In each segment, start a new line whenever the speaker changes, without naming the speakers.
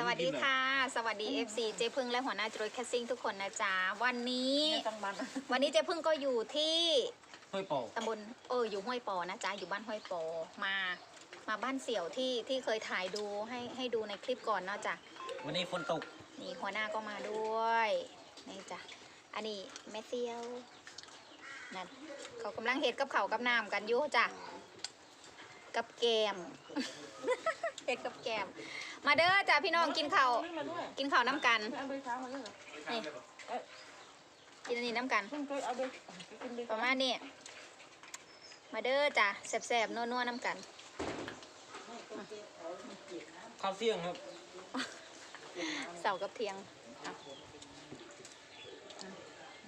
สวัสดีค่ะ สวัสดี FC เจพึ่งและหัวหน้าจรวดแคสซิ่งทุกคนนะจ๊ะ วันนี้
ตั้งมัน
วันนี้เจพึ่งก็อยู่ที่
ห้วยโปอ
ตำบลเอออยู่ห้วยปอนะจ๊ะอยู่บ้านห้วยปอมามาบ้านเสี่ยวที่ที่เคยถ่ายดูให้ให้ดูในคลิปก่อนเนาะจ้ะ
วันนี้ฝนตก
นี่หัวหน้าก็มาด้วยนี่จ้ะอันนี้แม่เซียวนั่นเขากำลังเห็ดกับเขาวกับน้ำกันอยู่จ้ะกับแกม เห็ดกับแกม มาเด้อจ้ะพี่น้องกินข้าว
มาด้วย
กินข้าวน้ำกัน
เอาไปเช้ามาด้วยเหรอ
นี่กินอันนี้น้ำกัน
เพิ่งเคยเอาไปกินไป
ประมาณนี้มาเด้อจ้ะแสบๆนัวๆน้ำกัน
ข้าวเสี่ยงครับ
เสาร์กับเทียงอะ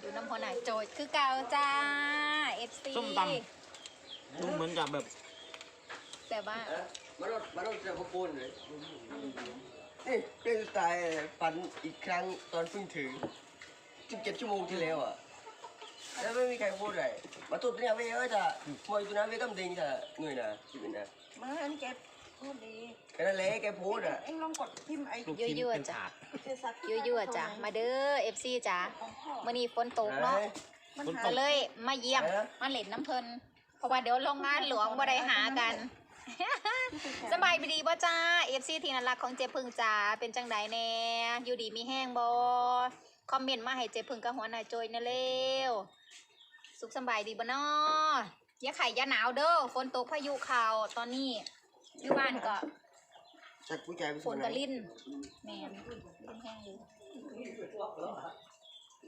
ดูน้ำพอหน่อยโจยคือเก่าจ้า FC
ส้มตำดูเหมือนกับแบบ
แต่ว่า
มารถมารถจะพปูนเลยนี่เป็นสไตล์ฝันอีกครั้งตอนเพิ่งถึง17ชั่วโมงที่แล้วอะแล้วไม่มีใครพูดอะไรมาตุดเนี่ยเว้ยว่าจะมวยตัวนั้นเว้ยก็มันเด้งจะเหนื่อยนะชีวิตนะ
มาอันนี้แกพูดดี
แค่นั้นแหละแกพูดอะ
เอ็งลองกดพิมพ์ไอ้
ลูกชิ้น
ยั่วๆ
เป็น
จ้ะ
ถาด
เจสัก
ยั่วๆจ้ะมาเด้อ FC จ้ะมื่อนี้ฝนตกเนาะ
มัน
ฝน
หา
ต
ก็เลยมาเยี่ยม
เอ๊ะ
มาเล่นน้ำเพลินเพราะว่าเดี๋ยวโรงงานหลวงบ่ได้หากัน สบายดีบ่จ้า FC ที่น่ารักของเจพึ่งจ้าเป็นจังใดแน่อยู่ดีมีแห้งบ่คอมเมนต์มาให้เจพึ่งกับหัวหน้าโจยนะเร็วสุขสำบายดีบ่น้ออย่าไข่อย่าหนาวเด้อฝนตกพายุเข้าตอนนี้อยู่บ้านก็
จักผู้ชายไป
ฝ
ส่วน
น
ไหน
ก็ลิ้นแม่นลิ้นแห้งอยู่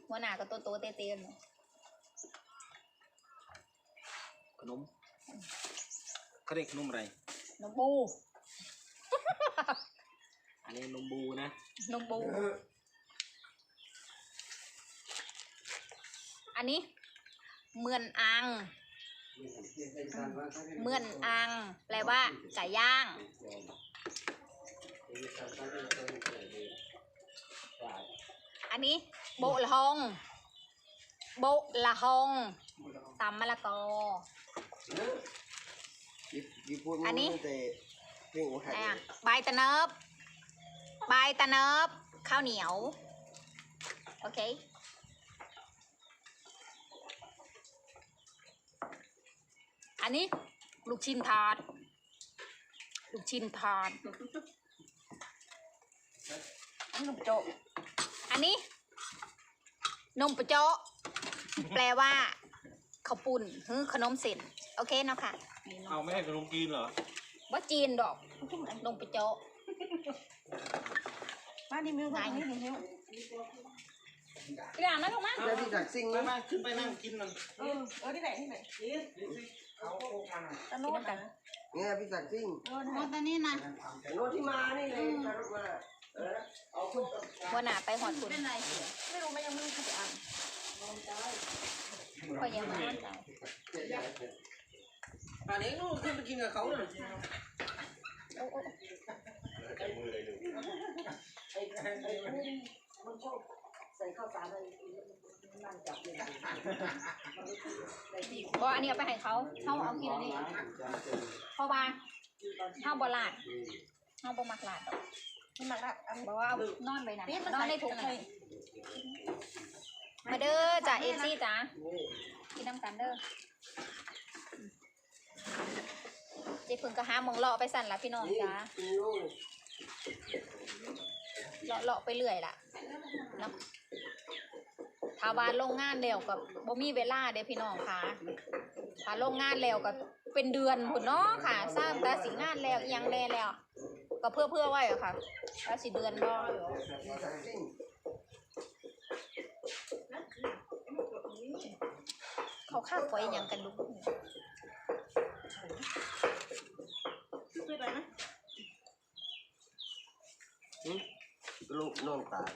หัวหน้าก็โตๆเตี้ยๆเนาะ
ขนม เขาเรียกขนมอะไร
นมบู
อันนี้นมบูนะ
นมบู อันนี้ เมือนอัง เมือนอัง แปลว่าไก่ย่าง อันนี้ โบะละฮอง โบะละฮองตำมะละกอ
ยิบยิบพูด
อันนี้
แต่เพลงโอ้หัด
อะใบตะเนิบใบตะเนิบข้าวเหนียว โอเค อันนี้ลูกชิ้นทาดลูกชิ้นทาด
อันนุ่มโจก
อันนี้ นมปะเจาะแปลว่า ข้าวปุ่นหรือขนมเส้นโอเคเนาะค่ะนี่เนาะ
เอาไม่ให้ขนมจีนเหรอ
ว่าจีนดอกนมปะเจาะ
มาดิมิวมาดิมิว
อย่างนั้นถูกไหม
แล้วที่จักซิ่ง
ไป
นะ
มาขึ้นไปนั่งกินนั่น
เออเออที่ไหนที่ไหนตะโน้นนะ
เนี่ยพี่จักซิ่ง
เออที่ไหน
ตอนนี้นะ
แต่โน้ตที่มานี่เลยมารถมาเออเอาคน
วันหนาไปหอดคุณ
ไม่รู้มันยังไม่รู้ใครจะอ่าน
ก็ยังไม่มั่นใจ
อันนี้นู่นขึ้นไปกินกับเขาเลย
เพราะอันนี้เอาไปให้เขาเขาเอากินอันนี้เพราะว่าเขาบลาดเขาบมักลาดดอก
มันมาละอัน
บอกว่าเอานอนไปนะ
นี่มัน
อนในถุง
เลย
มาเด้อจ้าเอซี่จ้ากินน้ำกันเด้อเจ๊พึ่งก็หาหมองเลาะไปสั่นละพี่น้อง
นี่
จ้า
กินลูก
เลาะเลาะไปเรื่อยล่ะเนาะถ้าว่าโรงงานแล้วกับบ่มีเวลาเด้อพี่น้องค่ะถ้าโรงงานแล้วก็เป็นเดือนพุ่นเนาะค่ะสร้างแต่สิงานแล้วอิหยังแน่แล้ว ก็เพื่อเพื่อไว้อะค่ะว่าสิเดือนบ่
พี่จักซิ่
อยอิหยังกันลูก
ซื้อไปไห
ลูกน้องตาย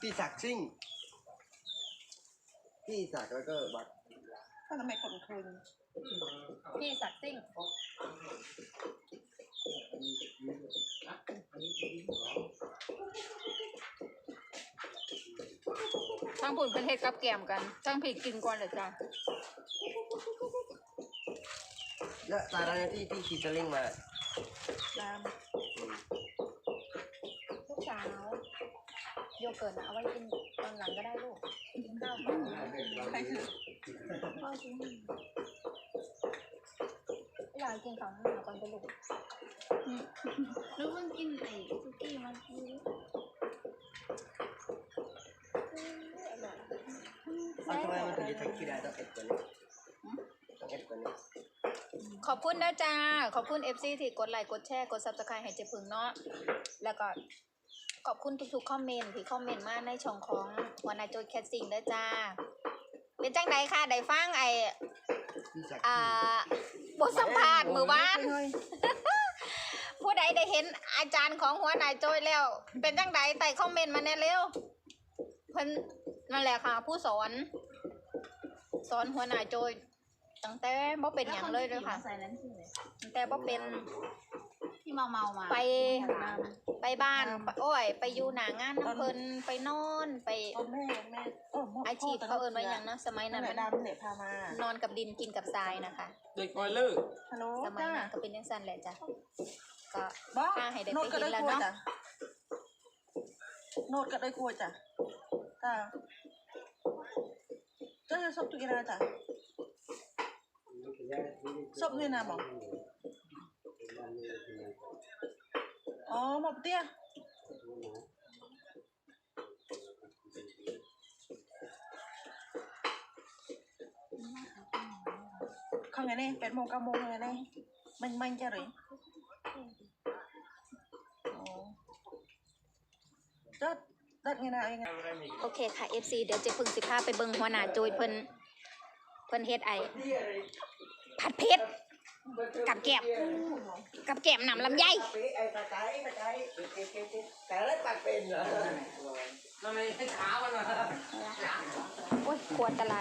พี่จักซิ่งพี่จักแล้วก็บัตร
ก็ทำไมคนคืน
พี่สักดิ์ซิ่งทั้งผุนเป็นเฮ็ดกับแกมกันทั้งผิดกินก่อนเลยจ้ะ
และตาดาที่ที่ขี่สลิงมา
ตาม
โยเกิร์ตน่ะเอาไว้กินตอนหลังก็ได้ลูกกินข้าวก่อน
ใครซื้อ
พ่อกินอยากกินของหาก่อนไปลูก
แล้วมันกินไอ้ซุกี้มันคือ
เอาทำไมมันถึงจะทั้งขี้ได้ต้องเอ็ดกว่านี้ต้องเอ็ดกว่านี้
ขอบคุณนะจ้า ขอบคุณ FC ที่กดไลค์กดแชร์กด Subscribe ให้เจ๊พึ่งเนาะแล้วก็ขอบคุณทุกๆคอมเมนต์ที่คอมเมนต์มาในช่องของหัวหน้าโจยแคสซิงด้วยจ้า เป็นจังไดค่ะได้ฟังไอ
พี่จักร
อ่าบทสัมภาษณ์มือวานผู้ใดได้เห็นอาจารย์ของหัวหน้าโจยแล้ว เป็นจังใดใต้คอมเมนต์มาแน่เร็วเพิ่นนั่นแหละค่ะ ผู้สอน สอนหัวหน้าโจย ตั้งแต่บ่เป็นหยังเลยเลยค่ะ
ใส่นั้นคืออะไร
ตั้งแต่บ่เป็น
ที่เมาเมาๆมา
ไปไปบ้านไปโอ้ย ไปอยู่หนางานน้ำเพิ่นไปนอนไป
เอาแม่แม่เออ
อาชีพเขาเอิ้นว่าหยังเนาะสมัย
นั่
นั้นน
แหละ
มัน
ดำเนี่ยพามาน
อนกับดินกินกับทรายนะคะ
เด็กกอยเลอร์
ฮัลโหล
สมัย
จ้า
นั้นก็เป็นจังซั่นแหละจ้ะก็
บ้า
ป้าให้ได้ไป
โนดก็ได้
เห็นแล้ว
กลัว
เนาะ
จ้ะโนดก็ได้กลัวจ้ะจ้าจ้าจะซบตุกินาจ้ะ ซบเงินนะบอกอ๋อหมดเตี้ยข้างไงเนี่ยแปดโมงเก้าโมงไงเนี่ยมันมันจะหรืออ๋อจัดจัดไงนะเองไง
โอเคค่ะ FC เดี๋ยวเจะพึ่งสิพาไปเบิ่งหัวหน้าโจยเพิ่นเพิ่นเฮ็ดไอ ผัดเผ็ดกับแกบกับแกบหนำลำไย
ไอ้ตาไก่ตาไก่เก่งเก่งเก่งแต่แล้วปากเป็นเหรอ
โอ้ยขวดตะไล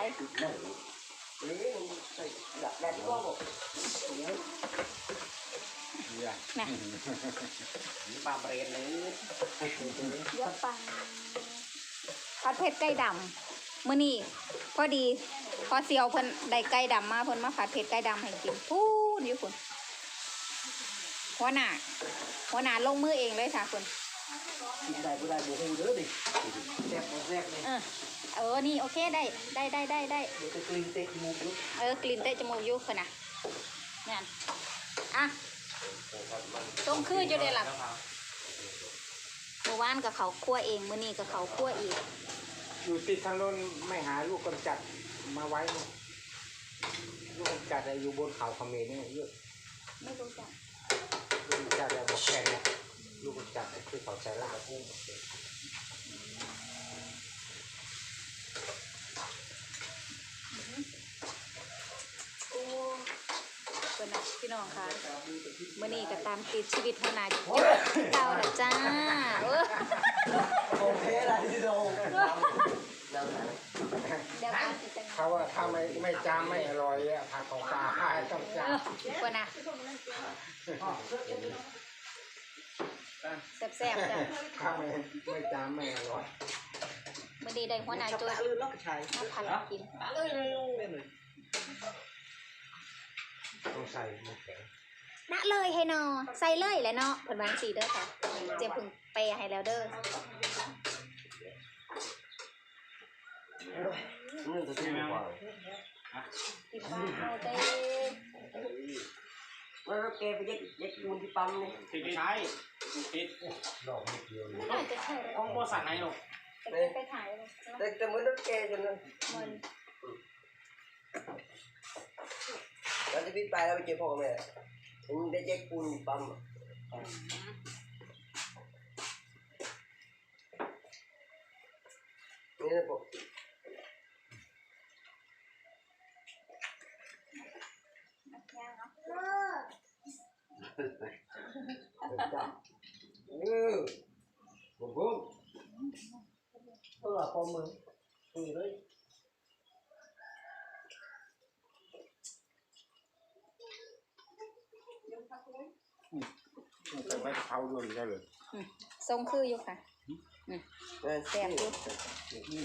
น่ะ
ปลาเบรนเลย
เยอะปังผัดเผ็ดไก่ดำมื้อนี้พอดี พอเสียวเพิ่นได้ไก่ดำมาเพิ่นมาผัดเผ็ดไก่ดำให้กินพูดอยู่พุ่นหัวหน้าหัวหน้าลงมือเองเลยค่ะคุณ
กินได้ก็ได้บุหูเด้อดิแซ่บบ่แซ่บเลย
เออเออนี่โอเคได้ได้ได้ได้ได้
เดี๋ยวจะกลืนเตะจมูกลุก
เออกลิ่นเตะจมูกอยู่คนน่ะนั่นอะตรงคืออยู่เด้ล่ะเมื่อวานกับเขาคั่วเองมื้อนี้กับเขาคั่วอีก
อยู่ติดทางโน้นไม่หาลูกกำจัด มาไว้เนี่ยลูกกำจัดอะอยู่บนเขาเขมรเนี่ยเยอะ
ไม่รู้จัก
ลูกกำจัดอะบอกแค่เนี่ยลูกกำจัดอะคือเขาใช้ลาบ
โอ้คนน่ะพี่น้องค่ะมื้อนี้ก็ตามติดชีวิตหัวหน้าจุ๊บเก่าล่ะจ้าเออ
โอเคอะไรที่เราเราไหน
เดี๋ยวกันสิจัง
เขาว่าถ้า ไม่ไม่จามไม่อร่อยอะผักของปลาต้องจาม
คนน่ะแซ่บๆจ้ะ
ถ้าไม่ไม่จามไม่อร่อย
มื้อนี้ได้หัวหน้าจุ๊
ย
มาผัดกิน
ต้องใส่หมกแข็ง
นะเลยให้นอใส่เลยแหละเนาะเพิ่นวางสีเด้อค่ะ เจ็บพึ่งเปย์ให้แล้วเด้อ
นี่ตัวที่กว่า
ติดบ้านเอาเต้
แล้วแกไปเย็กเย็กมูลที่ปั๊มเนี่ย
ติดใช้ติด
ดอกนิดเดียวเลย
ไม่น่าจะใช่เลย
ของบริษัทไหนหรอก
ไปไปถ่ายเลยเนาะ
แต่แต่เหมือนรถแกจนนั้น
มัน
แล้วจะพี่ไปแล้วไปเจอพ่อแม่ผมได้เย็กปูนปั๊มนี่นะผม
เออผมพูดเออพอมือคุยเลยแต่ไม่เขาด้วยก็เลย
ทรงคืออยู่ค่ะแซ่บอยู่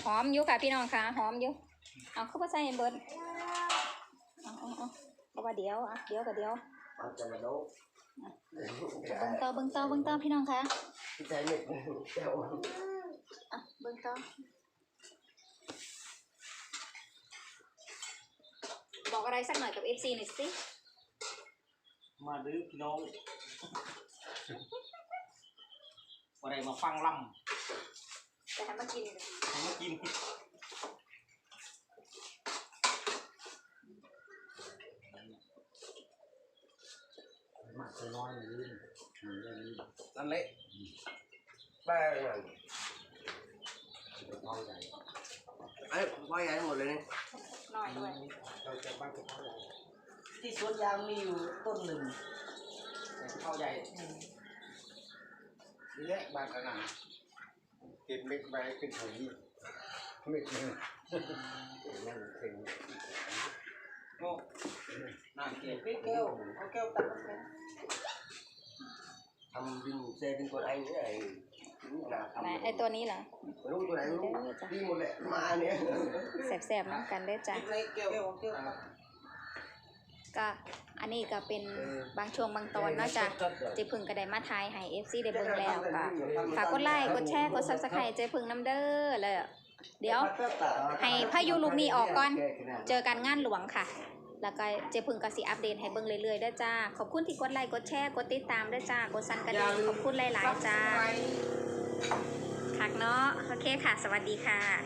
หอมอยู่ค่ะพี่น้องค่ะหอมอยู่เอาเข้าไปใส่ให้เบิดเอาเอา เอาเพราะว่าเดี๋ยวอะเดี๋ยวกับเดี๋ยว
เอาจะมาโน้ต
เบิ่งต่อเบิ่งต่อเบิ่งต่อพี่น้องค่ะ
พี่ชายเม็ดเจ้า
อะเบิ่งต่อบอกอะไรสักหน่อยกับ FC หน่อยสิ
มาดื้อพี่น้องอะไรมาฟังล่
จะทำมากินำ
ทำมากิน
มากตัวน้อยมันยืนมันเรื่องนี้
นั่นแหละบ้านั่น
เป็นเท่าใหญ่
ไอ้ว่าใหญ่หมดเลยนี่
หน่อยด้วย
เราจะบ้านเป็นเท่าใหญ่
ที่สวนยางมีอยู่ต้นหนึ่ง
เข้าใหญ่
นี่แหละบ้านขนาดเก็บเม็ดไว้เป็นถุงเม็ดหนึงนั่นถึง
โอ้น่าเกลียด
แก้วเอาแก้วตักน้ำแข็ง
ทำดินเซเป็นตัวไอ้เนี่ยไอ้นี่นะทำ
ไหนไอตัวนี้เหรอ
ไม่รู้ตัวไหนไม่รู้ดีหมดแหละมาเนี่ย
แสบๆน้ำกันได้อจ้ะ
ในแก้วแก้วแก้วตัก
ก็อันนี้ก็เป็นบางช่วงบางตอนเนาะจ้ะเจพึ่งก็ได้มาทายให้ FC ได้เบิ่งแล้วก็ฝากกดไลค์กดแชร์กด Subscribe เจพึ่งน้ำเด้อแล้วเดี๋ยวให้พายุลูกนี้ออกก่อน เจอกันงานหลวงค่ะ แล้วก็เจพึ่งก็สิอัปเดตให้เบิ่งเรื่อยๆเด้อจ้า ขอบคุณที่กดไลค์กดแชร์กดติดตามเด้อจ้ากดสั่นกระดิ่งขอบคุณหลายๆจ้าคักเนาะโอเคค่ะ สวัสดีค่ะ